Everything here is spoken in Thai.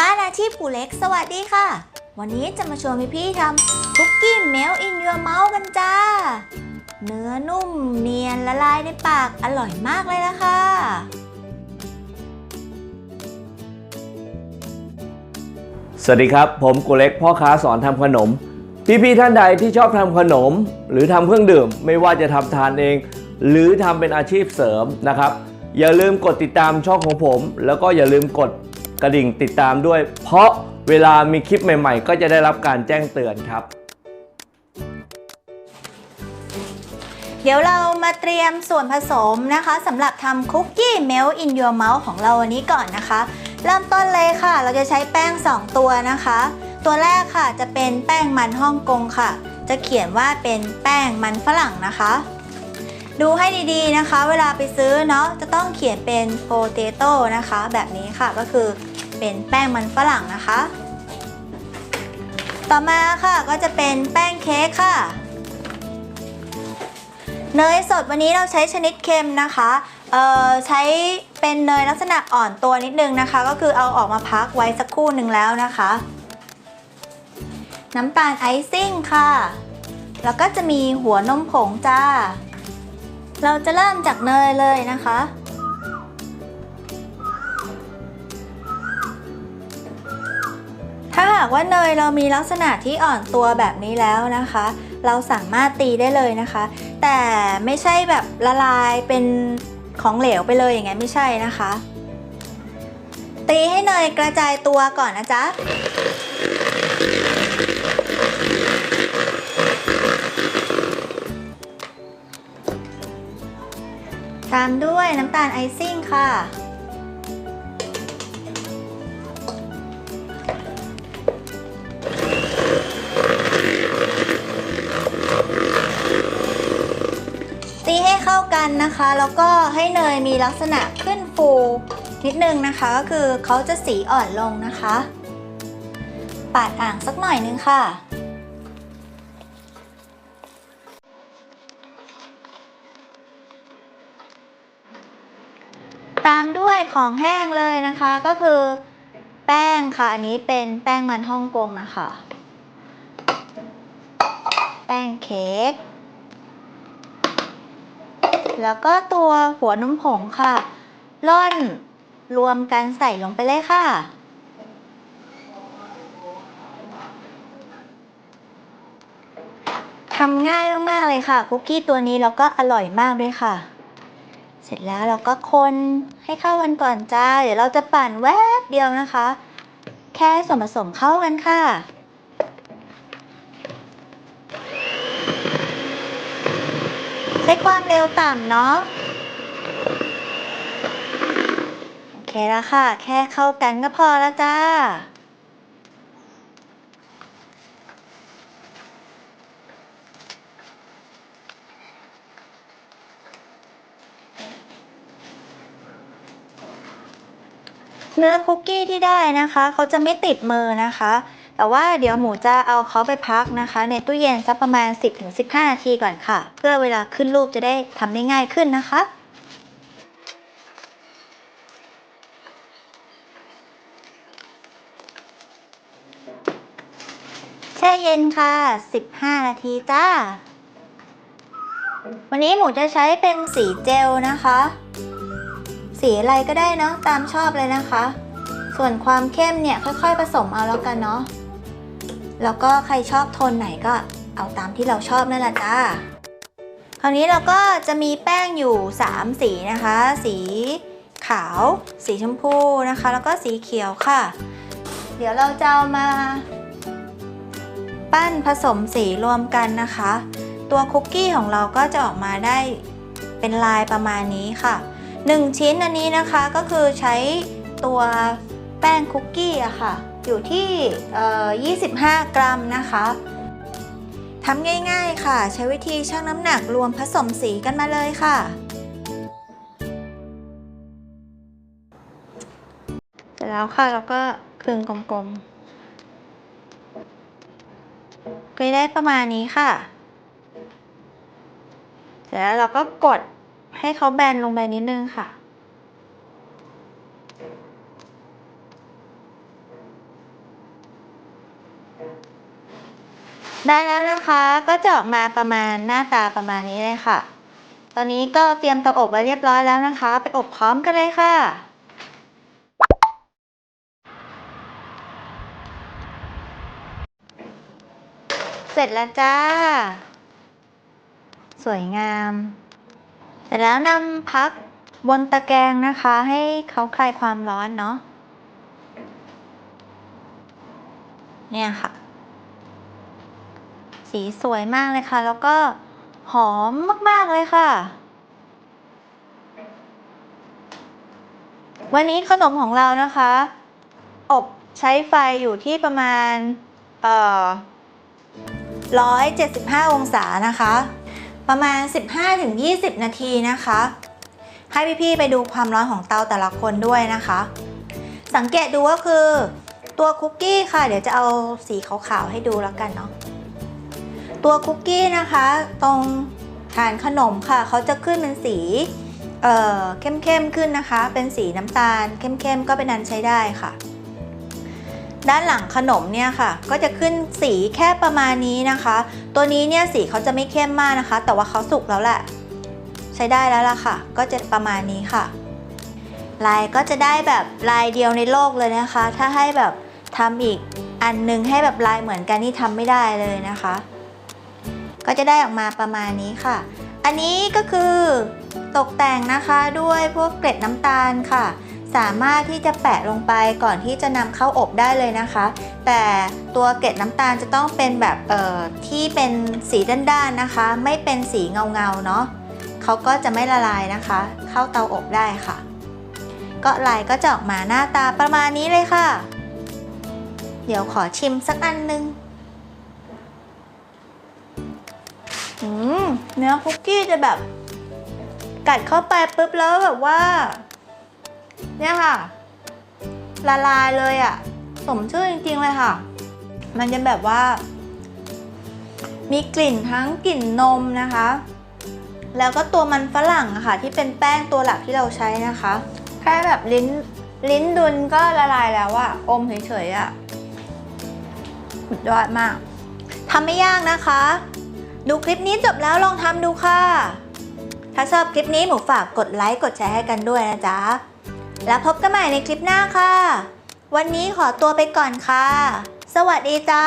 บ้านอาชีพปู่เล็ก สวัสดีค่ะ วันนี้จะมาชวนพี่ๆทำคุกกี้เมลอินยัวเมาส์กันจ้า เนื้อนุ่มเนียนละลายในปากอร่อยมากเลยละค่ะ สวัสดีครับ ผมกุเล็กพ่อค้าสอนทำขนม พี่ๆท่านใดที่ชอบทำขนม หรือทำเครื่องดื่ม ไม่ว่าจะทำทานเอง หรือทำเป็นอาชีพเสริมนะครับ อย่าลืมกดติดตามช่องของผม แล้วก็อย่าลืมกด กระดิ่งติดตามด้วย เพราะเวลามีคลิปใหม่ ๆ ก็จะได้รับการแจ้งเตือนครับ เดี๋ยวเรามาเตรียมส่วนผสมนะคะสำหรับทำคุกกี้เมลอินยัวเมาส์ของเราวันนี้ก่อนนะคะ เริ่มต้นเลยค่ะ เราจะใช้แป้ง 2 ตัวนะคะ ตัวแรกค่ะจะเป็นแป้งมันฮ่องกงค่ะ จะเขียนว่าเป็นแป้งมันฝรั่งนะคะ ดูให้ดีๆนะคะ เวลาไปซื้อเนาะจะต้องเขียนเป็นโปเตโต้นะคะ แบบนี้ค่ะก็คือเป็นแป้งมันฝรั่งนะคะ ต่อมาค่ะก็จะเป็นแป้งเค้กค่ะ เนยสดวันนี้เราใช้ชนิดเค็มนะคะเอ่อใช้เป็นเนยลักษณะอ่อนตัวนิดนึงนะคะ ก็คือเอาออกมาพักไว้สักครู่หนึ่งแล้วนะคะ น้ำตาลไอซิ่งค่ะ แล้วก็จะมีหัวนมผงจ้า เราจะเริ่มจากเนยเลยนะคะ ถ้าหากว่าเนยเรามีลักษณะที่อ่อนตัวแบบนี้แล้วนะคะ เราสามารถตีได้เลยนะคะ แต่ไม่ใช่แบบละลายเป็นของเหลวไปเลยอย่างเงี้ยไม่ใช่นะคะ ตีให้เนยกระจายตัวก่อนนะจ๊ะ ตามด้วยน้ำตาลไอซิ่งค่ะ ตีให้เข้ากันนะคะ แล้วก็ให้เนยมีลักษณะขึ้นฟูนิดนึงนะคะ ก็คือเขาจะสีอ่อนลงนะคะ ปาดอ่างสักหน่อยนึงค่ะ ของแห้งเลยนะคะ ก็คือแป้งค่ะ อันนี้เป็นแป้งมันฮ่องกงนะคะ แป้งเค้ก แล้วก็ตัวหัวนมผงค่ะร่อนรวมกันใส่ลงไปเลยค่ะทำง่ายมากๆเลยค่ะ คุกกี้ตัวนี้แล้วก็อร่อยมากด้วยค่ะ เสร็จแล้วเราก็คนให้เข้ากันก่อนจ้า เดี๋ยวเราจะปั่นแวบเดียวนะคะ แค่ส่วนผสมเข้ากันค่ะใช้ความเร็วต่ำเนาะโอเคแล้วค่ะ แค่เข้ากันก็พอแล้วจ้า เนื้อคุกกี้ที่ได้นะคะเขาจะไม่ติดมือนะคะ แต่ว่าเดี๋ยวหมูจะเอาเขาไปพักนะคะ ในตู้เย็นสักประมาณ 10-15 นาทีก่อนค่ะ เพื่อเวลาขึ้นรูปจะได้ทำได้ง่ายขึ้นนะคะแช่เย็นค่ะ 15 นาทีจ้า วันนี้หมูจะใช้เป็นสีเจลนะคะ สีอะไรก็ได้เนาะตามชอบเลยนะคะ ส่วนความเข้มเนี่ยค่อย ๆ ผสมเอาแล้วกันเนาะแล้วก็ใครชอบโทนไหนก็เอาตามที่เราชอบนั่นแหละจ้าคราวนี้เราก็จะมีแป้งอยู่ 3 สีนะคะ สีขาว สีชมพูนะคะ แล้วก็สีเขียวค่ะ เดี๋ยวเราจะเอามา ปั้นผสมสีรวมกันนะคะ ตัวคุกกี้ของเราก็จะออกมาได้เป็นลายประมาณนี้ค่ะ 1 ชิ้นอันนี้นะคะก็คือใช้ตัวแป้งคุกกี้อะค่ะ อยู่ที่ 25 กรัมนะคะทำง่ายๆค่ะ ใช้วิธีชั่งน้ำหนักรวมผสมสีกันมาเลยค่ะ เสร็จแล้วค่ะแล้วก็คลึงกลมๆก็ได้ประมาณนี้ค่ะ เสร็จแล้วเราก็กด ให้เขาแบนลงไปนิดนึงค่ะ ได้แล้วนะคะก็จะออกมาประมาณหน้าตาประมาณนี้เลยค่ะ ตอนนี้ก็เตรียมเตาอบไว้เรียบร้อยแล้วนะคะ ไปอบพร้อมกันเลยค่ะเสร็จแล้วจ้า สวยงาม เสร็จแล้วนำพักบนตะแกรงนะคะ ให้เขาคลายความร้อนเนาะเนี่ยค่ะ สีสวยมากเลยค่ะ แล้วก็หอมมาก ๆ เลยค่ะ วันนี้ขนมของเรานะคะ อบใช้ไฟอยู่ที่ประมาณ เอ่อ175 องศานะคะ ประมาณ 15-20 นาทีนะคะ ให้พี่ๆไปดูความร้อนของเตาแต่ละคนด้วยนะคะ สังเกตดูก็คือตัวคุกกี้ค่ะ เดี๋ยวจะเอาสีขาวๆให้ดูแล้วกันเนาะตัวคุกกี้นะคะ ตรงฐานขนมค่ะเขาจะขึ้นเป็นสีเอ่อเข้มๆขึ้นนะคะ เป็นสีน้ำตาลเข้มๆก็เป็นอันใช้ได้ค่ะ ด้านหลังขนมเนี่ยค่ะ ก็จะขึ้นสีแค่ประมาณนี้นะคะ ตัวนี้เนี่ยสีเขาจะไม่เข้มมากนะคะ แต่ว่าเขาสุกแล้วแหละ ใช้ได้แล้วล่ะค่ะ ก็จะประมาณนี้ค่ะ ลายก็จะได้แบบลายเดียวในโลกเลยนะคะ ถ้าให้แบบทำอีกอันหนึงให้แบบลายเหมือนกันนี่ทำไม่ได้เลยนะคะ ก็จะได้ออกมาประมาณนี้ค่ะ อันนี้ก็คือตกแต่งนะคะด้วยพวกเกล็ดน้ำตาลค่ะ สามารถที่จะแปะลงไปก่อนที่จะนำเข้าอบได้เลยนะคะ แต่ตัวเกล็ดน้ำตาลจะต้องเป็นแบบเอ่อที่เป็นสีด้านๆนะคะ ไม่เป็นสีเงาๆเนาะเขาก็จะไม่ละลายนะคะ เข้าเตาอบได้ค่ะ ก็ลายก็จะออกมาหน้าตาประมาณนี้เลยค่ะ เดี๋ยวขอชิมสักอันนึงเนื้อคุกกี้จะแบบ กัดเข้าไปปุ๊บแล้วแบบว่า เนี่ยค่ะ ละลายเลยอะ่ะ สมชื่อจริงๆเลยค่ะ มันจะแบบว่า มีกลิ่นทั้งกลิ่นนมนะคะ แล้วก็ตัวมันฝรั่งะค่ะ ที่เป็นแป้งตัวหลักที่เราใช้นะคะ แค่แบบลิ้นลิ้นดุนก็ละลายแล้วอะอมเฉยๆอะสุดยอดมากทำไม่ยากนะคะ ดูคลิปนี้จบแล้วลองทำดูค่ะ ถ้าชอบคลิปนี้หมูฝากกดไลค์กดแชร์ให้กันด้วยนะจ๊ะ แล้วพบกันใหม่ในคลิปหน้าค่ะ วันนี้ขอตัวไปก่อนค่ะ สวัสดีจ้า